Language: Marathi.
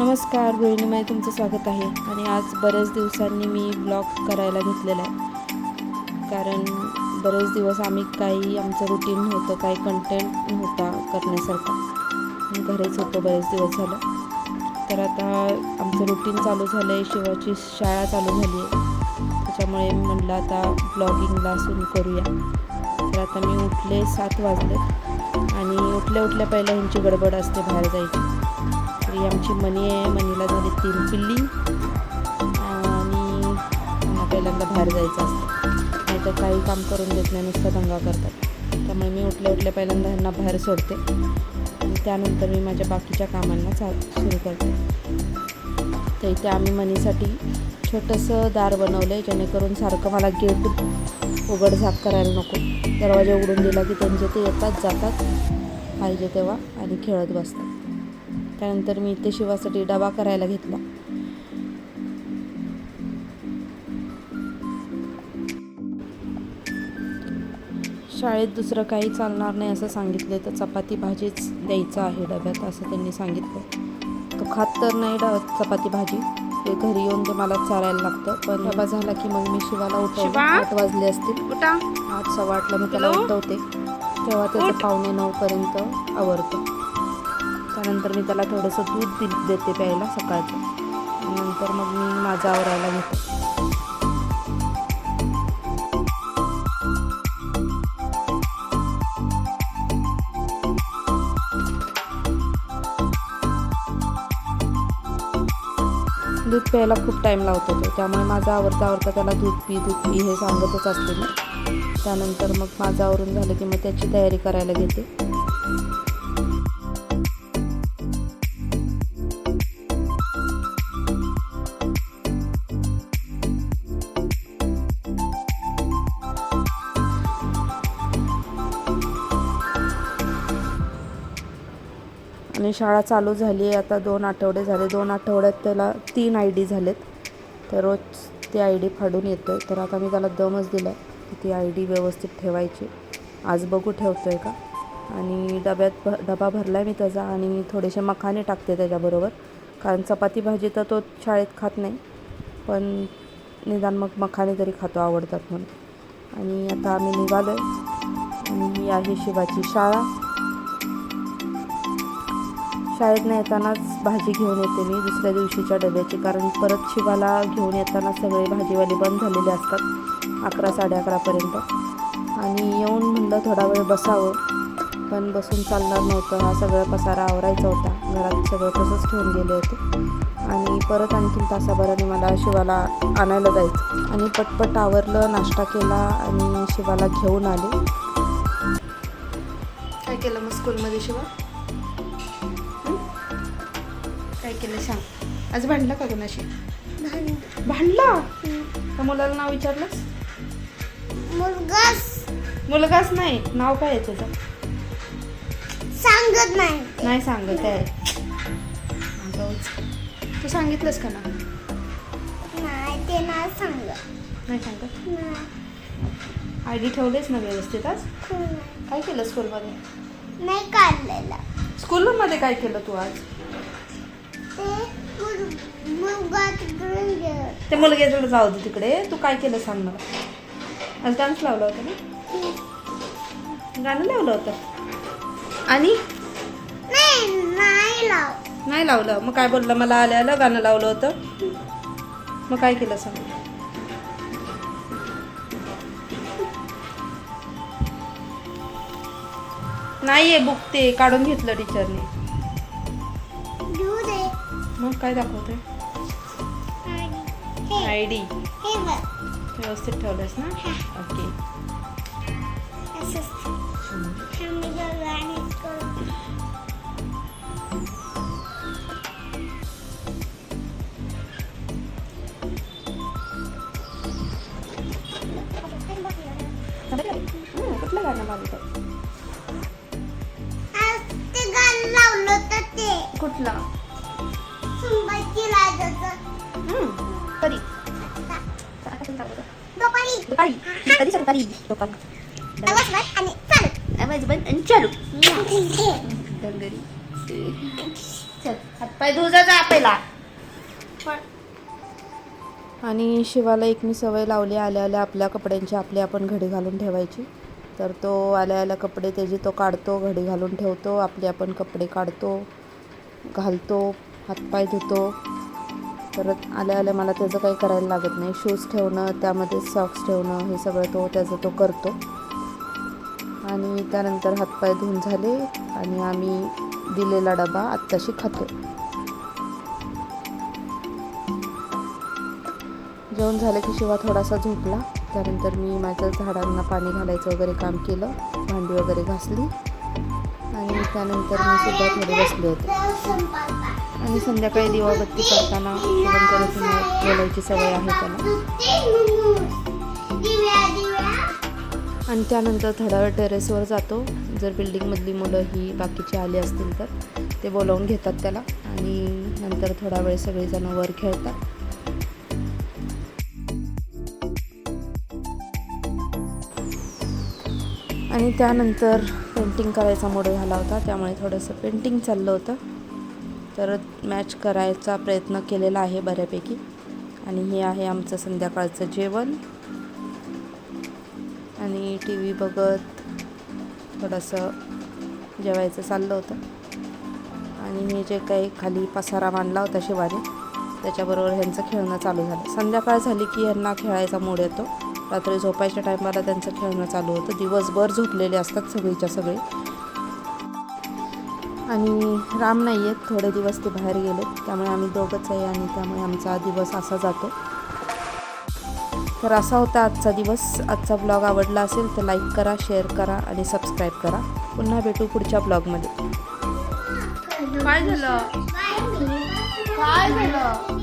नमस्कार गृहिणीमध्ये तुमचं स्वागत आहे. आणि आज बऱ्याच दिवसांनी मी ब्लॉग करायला घेतलेला आहे. कारण बरेच दिवस आम्ही काही आमचं रुटीन नव्हतं काही कंटेंट नव्हता करण्यासारखा. घरीच होतो बरेच दिवस झालं. तर आता आमचं रुटीन चालू झालं आहे शिवाची शाळा चालू झाली आहे त्याच्यामुळे म्हणलं म्हटलं आता ब्लॉगिंगला सुरू करूया. तर आता मी उठले सात वाजले. आणि उठल्या उठल्या पहिल्या ह्यांची गडबड असते बाहेर जायची. ही आमची मनी आहे मनीला झाली तीन पिल्ली. आणि पहिल्यांदा बाहेर जायचं असतं. नाही तर काही काम करून देत नाही नुसतं दंगा करतात. त्यामुळे मी उठल्या उठल्या पहिल्यांदा ह्यांना बाहेर सोडते. आणि त्यानंतर मी माझ्या बाकीच्या कामांना चा सुरू करते. तर इथे आम्ही मनीसाठी छोटंसं दार बनवलं आहे जेणेकरून सारखं मला गेट उघड झाक करायला नको. दरवाजा उघडून दिला की त्यांचे ते येतात जातात पाहिजे तेव्हा आणि खेळत बसतात. त्यानंतर मी इथे शिवासाठी डबा करायला घेतला. शाळेत दुसरं काही चालणार नाही असं सांगितले तर चपाती भाजीच द्यायचं आहे डब्यात असं त्यांनी सांगितलं. तो खात तर नाही डा चपाती भाजी. ते घरी येऊन ते मला चारायला लागतं. पण डबा झाला की मग मी शिवाला उठवते? आठ वाजले असतील. आठ सव्वा आठला मी त्याला? उठवते. तेव्हा त्याचं पावणे नऊपर्यंत आवरतं. त्यानंतर मी त्याला थोडंसं दूध दि देते प्यायला सकाळचं. नंतर मग मी माझं आवरायला घेते. दूध प्यायला खूप टाईम लावतो तो. त्यामुळे माझा आवडता आवडता त्याला दूध पी दूध पी हे सांगतच असते मी. त्यानंतर मग माझं आवरून झालं की मग त्याची तयारी करायला घेते. आणि शाळा चालू झाली आहे. आता दोन आठवडे झाले. दोन आठवड्यात त्याला तीन आय डी झालेत. तर रोज ती आय डी फाडून येतो आहे तर आता मी त्याला दमच दिला आहे की ती आय डी व्यवस्थित ठेवायची. आज बघू ठेवतो आहे का? आणि डब्यात भ डबा भरला आहे मी त्याचा आणि थोडेसे मखाने टाकते त्याच्याबरोबर. कारण चपाती भाजी तर तो शाळेत खात नाही. पण निदान मग मखाने तरी खातो आवडतात म्हणून. आणि आता आम्ही निघालो आहे आणि ही आहे शिवाची शाळा. शाळेतनं येतानाच भाजी घेऊन येते मी दुसऱ्या दिवशीच्या डब्याची. कारण परत शिवाला घेऊन येताना सगळे भाजीवाले बंद झालेले असतात अकरा साडे अकरापर्यंत आणि येऊन म्हणलं थोडा वेळ बसावं पण बसून चालणार नव्हतं. हा सगळा पसारा आवरायचा होता. घरात सगळं तसंच ठेवून गेले होते. आणि परत आणखीन तासाभराने मला शिवाला आणायला जायचं. आणि पटपट आवरलं नाश्ता केला आणि शिवाला घेऊन आले. काय केलं मग स्कूलमध्ये शिवा? काय केलं सांग. आज भांडला का कोणाशी? भांडला. का मुलाला नाव विचारलंस? मुलगाच. मुलगाच नाही. नाव काय आहे तुझं? सांगत नाही. नाही सांगत आहे. अगंच. तू सांगितलंस का ना नाही ते नाही सांगत. नाही सांगत? नाही. आय डी ठेवलेस ना व्यवस्थित आज? नाही. काय केलं स्कूलमध्ये? नाही काढलेला. स्कूलमध्ये काय केलं तू आज? ते मुलगे तुला जाऊ दे तिकडे. तू काय केलं सांग मला. आज डान्स लावला होता ना? गाणं लावलं होतं. आणि? नाही नाही लावलं. मग काय बोललं? मला आलं आलं गाणं लावलं होतं. मग काय केलं सांग? नाहीये बुक ते काढून घेतलं टीचरने मग काय दाखवते? I D. हे व्यवस्थित ठेवलंस ना? ओके. कुठलं गाणं लावलं आज ते गाणं लावलं होतं ते. कुठलं? दुपारी कधी आवाज बंद आणि चालू. चालू. धुजा जा पहिला आणि शिवाला एक मी सवय लावली आल्या आल्या आपल्या कपड्यांची आपली आपण घडी घालून ठेवायची. तर तो आल्या आल्या कपडे त्याची तो काढतो घडी घालून ठेवतो आपले आपण कपडे काढतो घालतो हातपाय धुतो. परत आल्या आल्या मला त्याचं काही करायला लागत नाही. शूज ठेवणं त्यामध्ये सॉक्स ठेवणं हे सगळं तो त्याचं तो करतो. आणि त्यानंतर हातपाय धुवून झाले आणि आम्ही दिलेला डबा आत्ताशी खातो जेवण झालं की शिवा थोडासा झोपला. त्यानंतर मी माझ्या झाडांना पाणी घालायचं वगैरे काम केलं. भांडी वगैरे घासली. आणि त्यानंतर मी सुद्धा थोडे बसले होते. आणि संध्याकाळी दिवाबत्ती करताना शिवम करत बोलायची सवय आहे त्याला. आणि त्यानंतर थोडा वेळ टेरेसवर जातो. जर बिल्डिंगमधली मुलं ही बाकीची आली असतील तर ते बोलावून घेतात त्याला. आणि नंतर थोडा वेळ सगळेजण वर खेळतात. आणि त्यानंतर पेंटिंग करायचा मोड झाला होता. त्यामुळे थोडंसं पेंटिंग चाललं होतं. तर मॅच करायचा प्रयत्न केलेला आहे बऱ्यापैकी. आणि हे आहे आमचं संध्याकाळचं जेवण. आणि टी व्ही बघत थोडंसं जेवायचं चाललं होतं. आणि हे जे काही खाली पसारा मांडला होता शिवाने त्याच्याबरोबर ह्यांचं खेळणं चालू झालं. संध्याकाळ झाली की ह्यांना खेळायचा मूड येतो. रात्री झोपायच्या टायमाला त्यांचं खेळणं चालू होतं. दिवसभर झोपलेले असतात सगळीच्या सगळे. आणि राम नाही आहेत थोडे दिवस ते बाहेर गेले त्यामुळे आम्ही दोघंच आहे आणि त्यामुळे आमचा दिवस असा जातो. तर असा होता आजचा दिवस. आजचा ब्लॉग आवडला असेल तर लाईक करा शेअर करा आणि सबस्क्राईब करा. पुन्हा भेटू पुढच्या ब्लॉगमध्ये काय झालं? काय झालं?